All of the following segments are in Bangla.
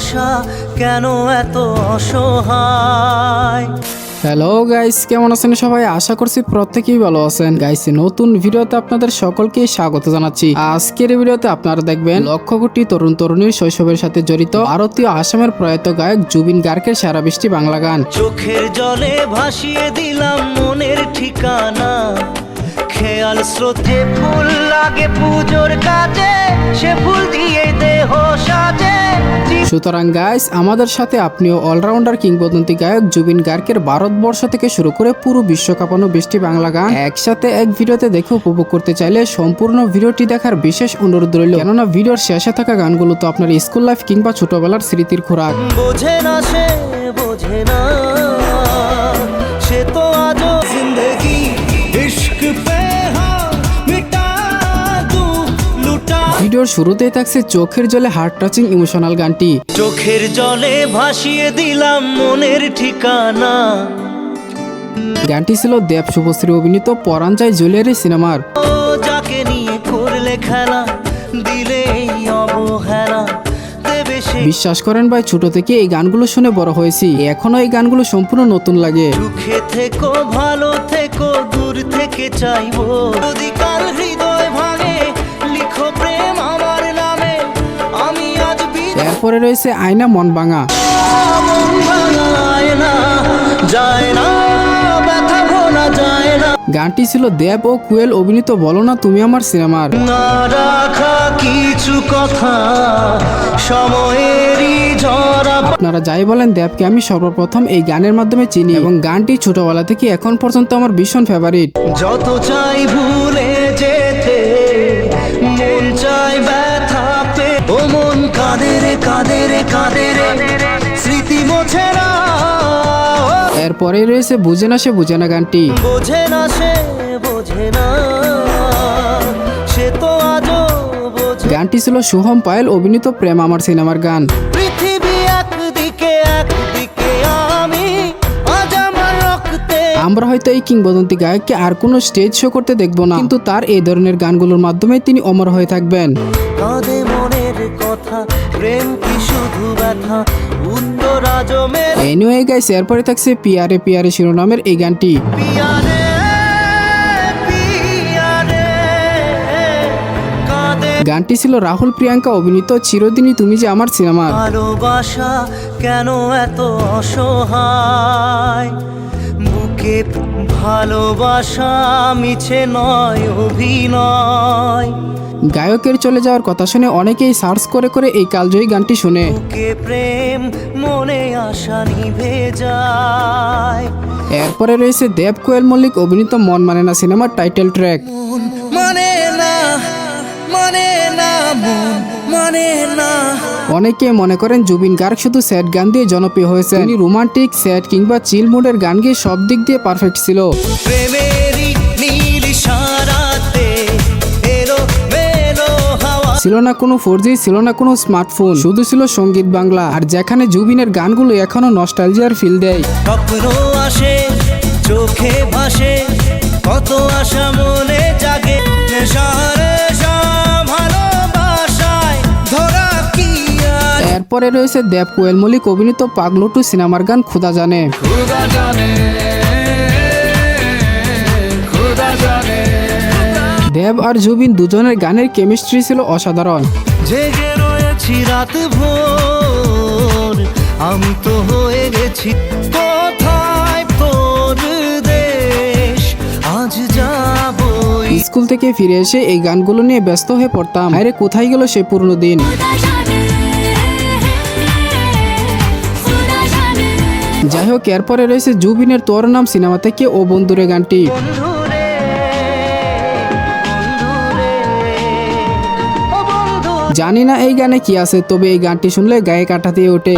ভালোবাসা কেন এত অসহায়? হ্যালো গাইস কেমন আছেন সবাই? আশা করছি প্রত্যেকেই ভালো আছেন। গাইস নতুন ভিডিওতে আপনাদের সকলকে স্বাগত জানাচ্ছি। আজকের ভিডিওতে আপনারা দেখবেন লক্ষ কোটি তরুণ তরুণীর শৈশবের সাথে জড়িত ভারতীয় আসামের প্রয়াত গায়ক জুবিন গার্গের সারা বৃষ্টি বাংলা গান। চোখের জলে ভাসিয়ে দিলাম মনের ঠিকানা। খেয়াল স্রোতে ফুল লাগে পুজোর কাজে সে ফুল দিয়ে দেহ সাজে। সুতরাং গাইস আমাদের সাথে আপনিও অলরাউন্ডার কিংবদন্তি গায়ক জুবিন গার্গের ভারতবর্ষ থেকে শুরু করে পুরো বিশ্ব কাঁপানো বৃষ্টি বাংলা গান একসাথে এক ভিডিওতে দেখে উপভোগ করতে চাইলে সম্পূর্ণ ভিডিওটি দেখার বিশেষ অনুরোধ রইল। কেননা ভিডিওর শেষে থাকা গানগুলো তো আপনার স্কুল লাইফ কিংবা ছোটবেলার স্মৃতির খোরাক। বোঝে না সে বোঝে না। সে তো ভিডিওর শুরুতেই থাকছে চোখের জলে হার্ট টাচিং ইমোশনাল গানটি। চোখের জলে ভাসিয়ে দিলাম মনের ঠিকানা। গানটি ছিল দেব শুভশ্রী অভিনীত পরাঞ্জয় জুয়েলারি সিনেমার। যাকে নিয়ে করলে খেলা দিলে অবহেলা বিশ্বাস করেন ভাই ছোট থেকে এই গানগুলো শুনে বড় হয়েছি। এখনও এই গানগুলো সম্পূর্ণ নতুন লাগে। সুখে থেকো ভালো থেকো দূর থেকে চাইব। যদি কাল এরপরে রয়েছে আয়না মন ভাঙা গানটি ছিল দেব ও কুয়েল অভিনীত বলো না তুমি আমার সিনেমার। কিছু কথা সময়েরই আপনারা যাই বলেন দেবকে আমি সর্বপ্রথম এই গানের মাধ্যমে চিনি এবং গানটি ছোটবেলা থেকে এখন পর্যন্ত আমার ভীষণ ফেভারিট যত চাই এরপরে রয়েছে বুঝে না সে বুঝে না গানটি। বোঝে না সে বোঝে না সে তো আজও গানটি ছিল শুভম পায়েল অভিনীত প্রেম আমার সিনেমার গান। আমার হয়তো এই কিংবদন্তি গায়ককে আর কোনো স্টেজ শো করতে দেখব না কিন্তু তার এই ধরনের গানগুলোর মাধ্যমে তিনি অমর হয়ে থাকবেন। প্রেম কি শুধু ব্যথা? উত্তর আজ মেরে এনিওয়ে গাইস এরপরে থাকছে পিয়ারে পিয়ারে শিরোনামের এই গানটি। পিয়ারে গানটি ছিল রাহুল প্রিয়াঙ্কা অভিনীত চিরদিনই তুমি যে আমার সিনেমা। ভালোবাসা কেন এত অসহায়? বুকে ভালোবাসা মিছে নয় অভিনয়। গায়কের চলে যাওয়ার কথা শুনে অনেকেই সার্চ করে করে এই কালজয়ী গানটি শুনে। প্রেম মনে আশা নিভে যায়। এরপরে রয়েছে দেব কোয়েল মল্লিক অভিনীত মন মানে না সিনেমার টাইটেল ট্র্যাক মানে না মানে না মন মানে না। অনেকে মনে করেন জুবিন গার্গ শুধু স্যাড গান দিয়ে জনপ্রিয় হয়েছে তিনি রোমান্টিক স্যাড কিংবা চিল মুডের গান গিয়ে সব দিক দিয়ে পারফেক্ট ছিল। ছিল না কোনো ফোর ছিল না কোনো স্মার্টফোন শুধু ছিল সংগীত বাংলা। আর যেখানে জুবিনের গানগুলো এখনও নস্টালজিয়ার ফিল দেয়। স্বপ্ন আসে চোখে ভাসে কত আশা মনে জাগে। এরপরে রয়েছে দেব কোয়েল মল্লিক অভিনীত পাগলুটু সিনেমার গান খুদা জানে। খুদা জানে খুদা জানে। দেব আর জুবিন দুজনের গানের কেমিস্ট্রি ছিল অসাধারণ। আমি তো হয়ে গেছি স্কুল থেকে ফিরে এসে এই গানগুলো নিয়ে ব্যস্ত হয়ে পড়তাম। আরে কোথায় গেল সে পুরনো দিন? যাই হোক এরপরে রয়েছে জুবিনের তোর নাম সিনেমা থেকে ও বন্ধুরে গানটি। জানি না এই গানে কি আছে তবে এই গানটি শুনলে গায়ে কাটা দিয়ে ওঠে।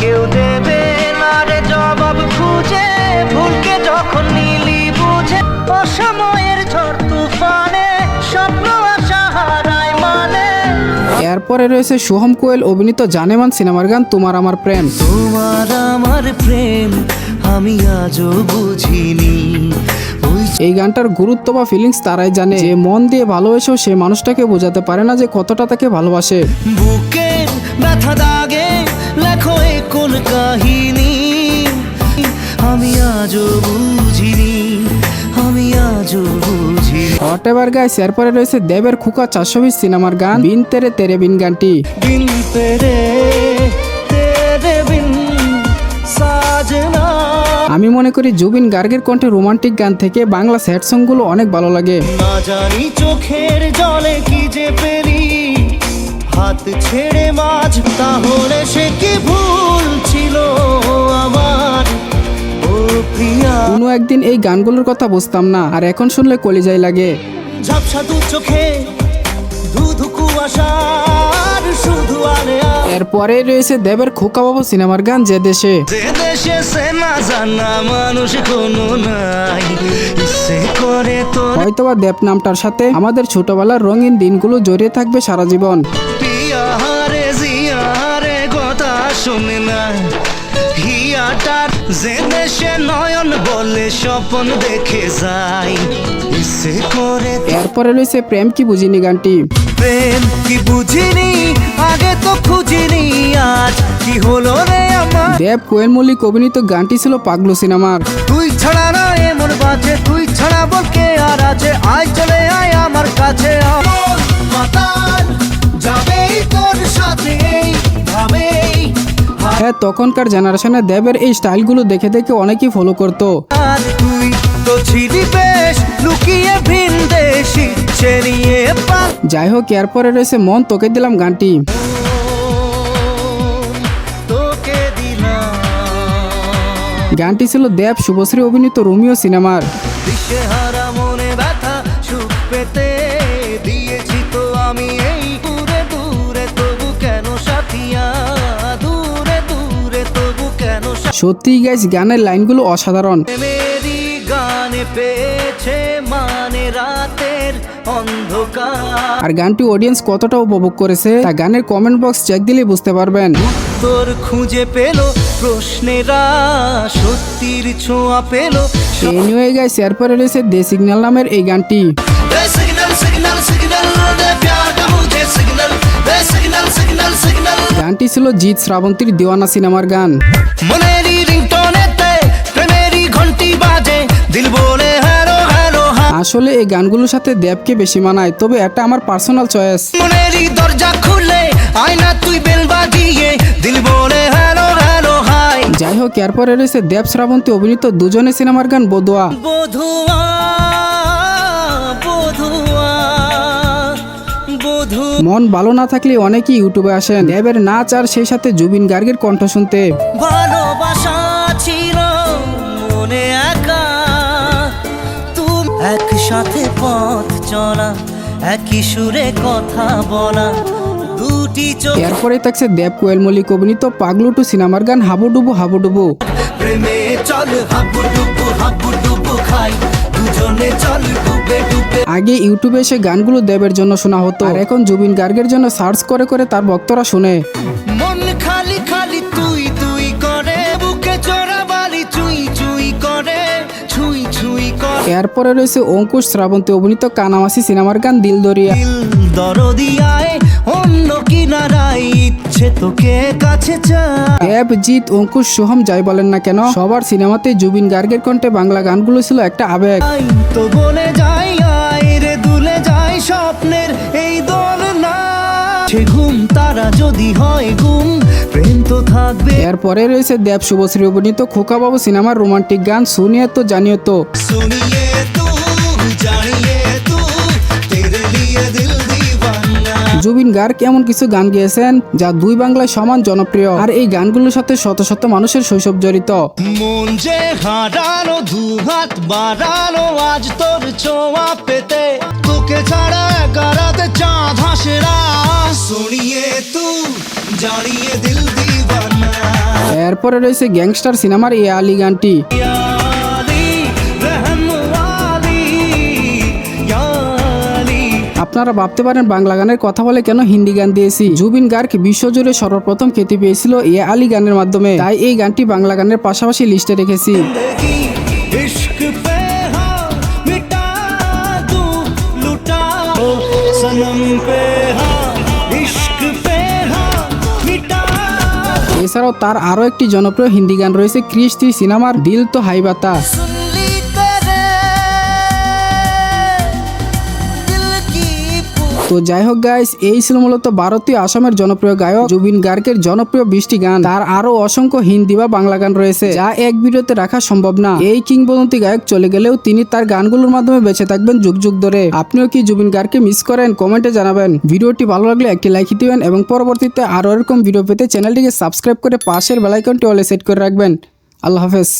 কেউ দেবে না রে জবাব খুঁজে ভুলকে যখন নিলি বুঝে অসময়ের ঝড় তুফানে স্বপ্ন আশা হারায় মানে। এরপরে রয়েছে সোহম কোয়েল অভিনীত জানেমান সিনেমার গান তোমার আমার প্রেম। তোমার আমার প্রেম আমি আজও বুঝিনি। এই গানটার গুরুত্ব বা ফিলিংস তারাই জানে। যে মন দিয়ে ভালোবেসেও সে মানুষটাকে বোঝাতে পারে না যে কতটা তাকে ভালোবাসে। বুকে ব্যথা দাগে লেখো কোন কাহিনী। আমি বুঝিনি আমি আজও বুঝিনি। এভার গাইস এরপরে রয়েছে দেবের খুকা চারশো বিশ সিনেমার গান বিন তেরে তেরে বিন গানটি। বিন তেরে করি জুবিন গার্গের কণ্ঠে রোমান্টিক গান থেকে বাংলা স্যাড সংগুলো অনেক ভালো লাগে। জানি চোখের জলে কি যে পেরি হাত ছেড়ে মাঝ তাহলে সে কি ভুল ছিল আমার? ও প্রিয়া। কোনো একদিন এই গানগুলোর কথা বুঝতাম না আর এখন শুনলে কলিজাই লাগে। ঝাপসা দু চোখে ধুধু কুয়াশার শুধু আলে এরপরে রয়েছে দেবের খোকা বাবু সিনেমার গান যে দেশে। যে দেশে সে না জানা মানুষ কোনো নাই। ইচ্ছে করে তো হয়তোবা দেব নামটার সাথে আমাদের ছোটবেলার রঙিন দিনগুলো জড়িয়ে থাকবে সারা জীবন। পিয়ারে জিয়ারে কথা শুনে না যে দেশে নয়ন বলে স্বপন দেখে যাই। ইচ্ছে করে এরপরে রয়েছে প্রেম কি বুঝিনি গানটি? প্রেম কি বুঝিনি আগে তো খুঁজিনি আজ কি হলো রে আমার? দেব কোয়েল মল্লিক অভিনীত গানটি ছিল পাগলু সিনেমার। তুই ছাড়া না এমন বাজে তুই ছাড়া বল কে আর আছে। আয় চলে আয় আমার কাছে। যাবেই তোর সাথে ভাবেই হ্যাঁ তখনকার জেনারেশনে দেবের এই স্টাইলগুলো দেখে দেখে অনেকেই ফলো করতো। যাই হোক এরপরে রয়েছে মন তোকে দিলাম গানটি। গানটি ছিল দেব শুভশ্রী অভিনীত রোমিও সিনেমার। দিশেহারা মনে ব্যথা সুখ পেতে সত্যিই গাইজ গানের লাইনগুলো অসাধারণ। পেয়েছে মানে রাতের অন্ধকার। আর গানটি অডিয়েন্স কতটা উপভোগ করেছে তা গানের কমেন্ট বক্স চেক দিলেই বুঝতে পারবেন। তোর খুঁজে পেল প্রশ্নেরা সত্যির ছোঁয়া পেল। এনিওয়ে গাইস এরপরে রয়েছে দে সিগন্যাল নামের এই গানটি। সিগন্যাল সিগন্যাল সিগন্যাল গানটি ছিল জিৎ শ্রাবন্তীর দিওয়ানা সিনেমার গান। হ্যাঁ। আসলে এই গানগুলোর সাথে দেবকে বেশি মানায় তবে এটা আমার পার্সোনাল চয়েস। দরজা খুলে আয়না তুই বেল বাজিয়ে দিল বলে হ্যালো হ্যালো হাই। যাই হোক এরপরে রয়েছে দেব শ্রাবন্তী অভিনীত দুজনে সিনেমার গান বধুয়া বধুয়া মন ভালো না থাকলে অনেকেই ইউটিউবে আসেন। দেবের নাচ আর সেই সাথে জুবিন গার্গের কণ্ঠ শুনতে। ভালোবাসা ছিল মনে একা। তুমি একসাথে পথ চলা একই সুরে কথা বলা দুটি চোখ এরপরে থাকছে দেব কোয়েল মল্লিক অভিনীত পাগলু টু সিনেমার গান হাবুডুবু হাবুডুবু। প্রেমে চল হাবু ডুবু হাবু ডুবু খাই। দুজনে চল ডুবে ডুবে। আগে ইউটিউবে এসে গানগুলো দেবের জন্য শোনা হতো আর এখন জুবিন গার্গের জন্য সার্চ করে করে তার ভক্তরা শুনে। মন এরপরে রয়েছে অঙ্কুশ শ্রাবন্তী অভিনীত কানামাসি সিনেমার গান দিল দরিয়া দেব জিৎ অঙ্কুশ সোহম যাই বলেন না কেন সবার সিনেমাতে জুবিন গার্গের কণ্ঠে বাংলা গানগুলো ছিল একটা আবেগ। তো বলে যাই রে দুলে যাই স্বপ্নের এই দল না ঘুম তারা যদি হয় থাকবে এরপরে রয়েছে দেব শুভশ্রী অভিনীত খোকা বাবু সিনেমার রোমান্টিক গান শুনিয়ে তো জানিয়ে তো। জুবিন গার্গ এমন কিছু গান গিয়েছেন যা দুই বাংলায় সমান জনপ্রিয়। আর এই গানগুলোর সাথে শত শত মানুষের শৈশব জড়িত। মন যে বাড়ানো আজ তোর ছোঁয়া পেতে। তোকে ছাড়া চাঁদ শুনিয়ে তু জানিয়ে দিল এরপরে রয়েছে গ্যাংস্টার সিনেমার এ আলি গানটি। আপনারা ভাবতে পারেন, বাংলা গানের কথা বলে কেন হিন্দি গান দিয়েছি? জুবিন গার্গ বিশ্বজুড়ে সর্বপ্রথম খেতে পেয়েছিল এ আলি গানের মাধ্যমে। তাই এই গানটি বাংলা গানের পাশাপাশি লিস্টে রেখেছি। সনম পে হা এছাড়াও তার আরও একটি জনপ্রিয় হিন্দি গান রয়েছে ক্রিস্তি সিনেমার দিল তো হাইবাতা তো যাই হোক গাইস এই ছিল মূলত ভারতীয় আসামের জনপ্রিয় গায়ক জুবিন গার্গের জনপ্রিয় বৃষ্টি গান। তার আরও অসংখ্য হিন্দি বা বাংলা গান রয়েছে, যা এক ভিডিওতে রাখা সম্ভব না। এই কিংবদন্তি গায়ক চলে গেলেও তিনি তার গানগুলোর মাধ্যমে বেঁচে থাকবেন যুগ যুগ ধরে। আপনিও কি জুবিন গার্গকে মিস করেন? কমেন্টে জানাবেন। ভিডিওটি ভালো লাগলে একটি লাইক দিবেন এবং পরবর্তীতে আরও এরকম ভিডিও পেতে চ্যানেলটিকে সাবস্ক্রাইব করে পাশের বেলাইকনটি অলে সেট করে রাখবেন। আল্লাহ হাফেজ।